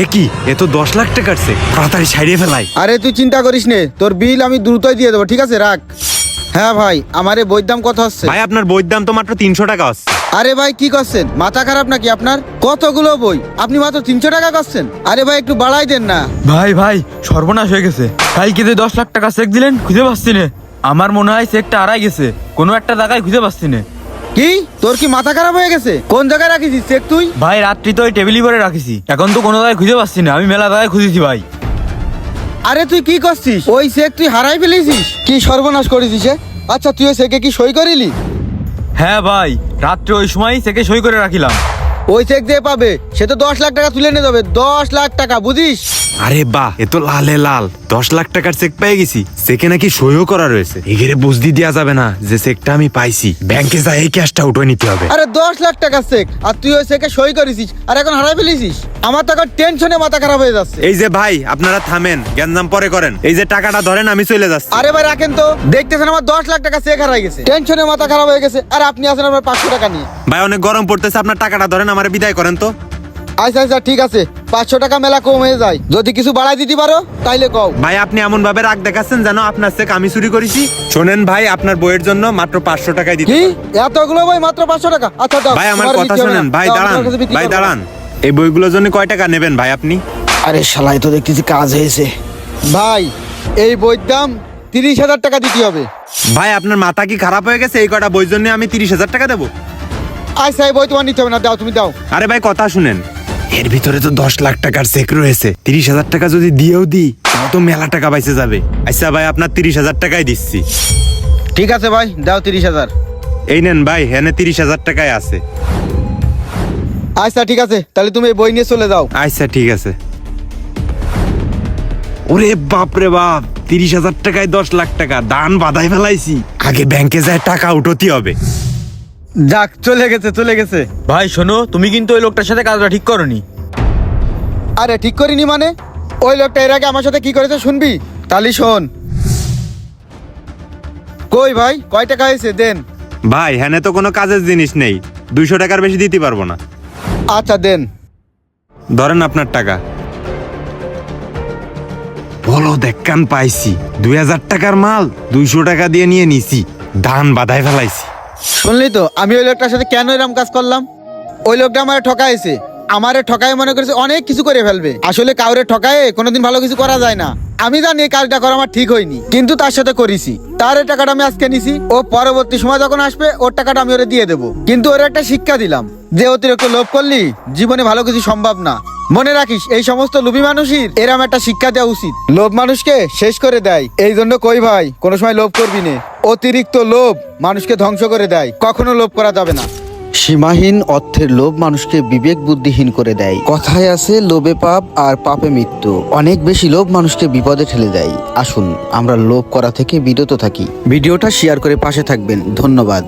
এ কি? এ তো দশ লাখ টাকার চেক তাড়াতাড়ি ছাড়িয়ে ফেলাই। আরে তুই চিন্তা করিস নে তোর বিল আমি দ্রুতই দিয়ে দেবো ঠিক আছে? রাখ। হ্যাঁ ভাই আমার এই বইয়ের দাম কত হচ্ছে? ভাই আপনার বইয়ের দাম তো মাত্র তিনশো টাকা হচ্ছে। আরে ভাই কি করছেন? মাথা খারাপ নাকি আপনার? কতগুলো বই? আপনি মাত্র তিনশো টাকা করছেন? আরে ভাই একটু বাড়াই দেন না। ভাই ভাই সর্বনাশ হয়ে গেছে। কালকে যে দশ লাখ টাকা চেক দিলেন খুঁজে পাচ্ছি না। আমার মনে হয় চেকটা হারাই গেছে। কোনো একটা জায়গায় খুঁজে পাচ্ছি না। কি? তোর কি মাথা খারাপ হয়ে গেছে? কোন জায়গায় রাখিস চেক তুই। ভাই রাত্রি তো ওই টেবিলই পরে রাখিছি। এখন তো কোনো জায়গায় খুঁজে পাচ্ছি না। আমি মেলা জায়গায় খুঁজেছি ভাই। আরে তুই কি করছিস? ওই চেক তুই হারাই ফেলেছিস? কি সর্বনাশ করেছিস এ? আচ্ছা তুই ওই চেকে কি সই করিলি? হ্যাঁ ভাই রাত্রে ওই সময় চেকে সই করে রাখিলাম। ওই চেক দিয়ে পাবে। সে তো দশ লাখ টাকা তুলে নিয়ে যাবে। দশ লাখ টাকা বুঝিস? আরে বাহ এ তো লালে লাল। দশ লাখ টাকার চেক পেয়ে গেছি। চেকে নাকি সইও করা রয়েছে। এগেরে বুঝদি দেওয়া যাবে না যে চেকটা আমি পাইছি। ব্যাংকে যাই এই ক্যাশটা উঠে নিতে হবে। আরে দশ লাখ টাকা চেক আর তুই ওই চেকে সই করেছিস আর এখন হারাই ফেলেছিস? আমার তো এখন টেনশনে মাথা খারাপ হয়ে যাচ্ছে। এই যে ভাই আপনারা থামেন গ্যাঞ্জাম পরে করেন। এই যে টাকাটা ধরেন আমি চলে যাচ্ছি। আরে ভাই রাখেন তো। দেখতেছেন আমার দশ লাখ টাকা চেক হারাই গেছে। টেনশনে মাথা খারাপ হয়ে গেছে। আর আপনি আছেন আমার পাঁচশো টাকা নিয়ে। ভাই অনেক গরম পড়তেছে আপনার টাকাটা ধরেন আমার বিদায় করেন তো। আচ্ছা আচ্ছা ঠিক আছে। পাঁচশো টাকা মেলা কম হয়ে যায়। যদি কিছু বাড়াই দিতে পারো তাইলে কও। ভাই আপনি এমন ভাবে রাগ দেখাচ্ছেন যেন আপনার চেক আমি চুরি করেছি। শোনেন ভাই আপনার বইয়ের জন্য মাত্র পাঁচশো টাকায় দিতে কি? এতগুলো ভাই মাত্র পাঁচশো টাকা? আচ্ছা দাও ভাই আমার কথা শোনেন। ভাই দাঁড়ান। ভাই দাঁড়ান। এই বইগুলোর জন্য কয় টাকা নেবেন ভাই আপনি? আরে শালাই তো দেখতেছি কাজ হয়েছে। ভাই এই বইয়ের দাম তিরিশ হাজার টাকা দিতে হবে। ভাই আপনার মাথা কি খারাপ হয়ে গেছে? এই কটা বইয়ের জন্য আমি তিরিশ হাজার টাকা দেবো? আচ্ছা এই বই তোমার নিতে হবে না দাও তুমি দাও। আরে ভাই কথা শুনেন। এর ভিতরে তো দশ লাখ টাকার চেক রয়েছে। তিরিশ হাজার টাকা যদি দিয়েও দিই তাও তো মেলা টাকা বাইসে যাবে। আচ্ছা ভাই আপনার তিরিশ হাজার টাকাই দিচ্ছি। ঠিক আছে ভাই দাও তিরিশ হাজার। এই নেন ভাই হ্যাঁ তিরিশ হাজার টাকায় আছে। আচ্ছা ঠিক আছে তাহলে তুমি এই বই নিয়ে চলে যাও। আচ্ছা ঠিক আছে। ওরে বাপ রে বাপ তিরিশ হাজার টাকায় দশ লাখ টাকা দান বাধাই ফেলাইছি। আগে ব্যাংকে যায় টাকা উঠোতে হবে। যাক চলে গেছে চলে গেছে। ভাই শোনো তুমি কিন্তু ওই লোকটার সাথে কাজটা ঠিক করনি। আরে ঠিক করিনি মানে? ওই লোকটা এর আগে আমার সাথে কি করেছে শুনবি? তালি শোন। কই ভাই কয় টাকা হয়েছে? দেন। ভাই হ্যাঁ তো কোনো কাজের জিনিস নেই। দুইশো টাকার বেশি দিতে পারব না। আচ্ছা দেন। ধরেন আপনার টাকা। বলো দেখান পাইছি। দুই হাজার টাকার মাল দুইশো টাকা দিয়ে নিয়ে নিছি। ধান বাধাই ফেলাইছি। শুনলি তো, আমি ওই লোকটার সাথে কেন এরকম কাজ করলাম? ওই লোকটা আমার ঠকাইছে। আমারে ঠকায় মনে করেছে অনেক কিছু করে ফেলবে। আসলে কাউরে ঠকায় কোনোদিন ভালো কিছু করা যায় না। আমি জানি এই কাজটা করা আমার ঠিক হয়নি, কিন্তু তার সাথে করেছি। তার এই টাকাটা আমি আজকে নিছি, ও পরবর্তী সময় যখন আসবে, ওর টাকাটা আমি ওরে দিয়ে দেবো। কিন্তু ওর একটা শিক্ষা দিলাম, যে অতিরিক্ত লোভ করলি, জীবনে ভালো কিছু সম্ভব না। মনে রাখিস, এই সমস্ত লোভী মানুষই এরম একটা শিক্ষা দেওয়া উচিত। লোভ মানুষকে শেষ করে দেয়। এই জন্য কই ভাই, কোনো সময় লোভ করবি না। অতিরিক্ত লোভ মানুষকে ধ্বংস করে দেয়। কখনো লোভ করা যাবে না। সীমাহীন অর্থের লোভ মানুষকে বিবেক বুদ্ধিহীন করে দেয়। কথায় আছে, লোভে পাপ আর পাপে মৃত্যু। অনেক বেশি লোভ মানুষকে বিপদে ঠেলে দেয়। আসুন, আমরা লোভ করা থেকে বিরত থাকি। ভিডিওটা শেয়ার করে পাশে থাকবেন। ধন্যবাদ।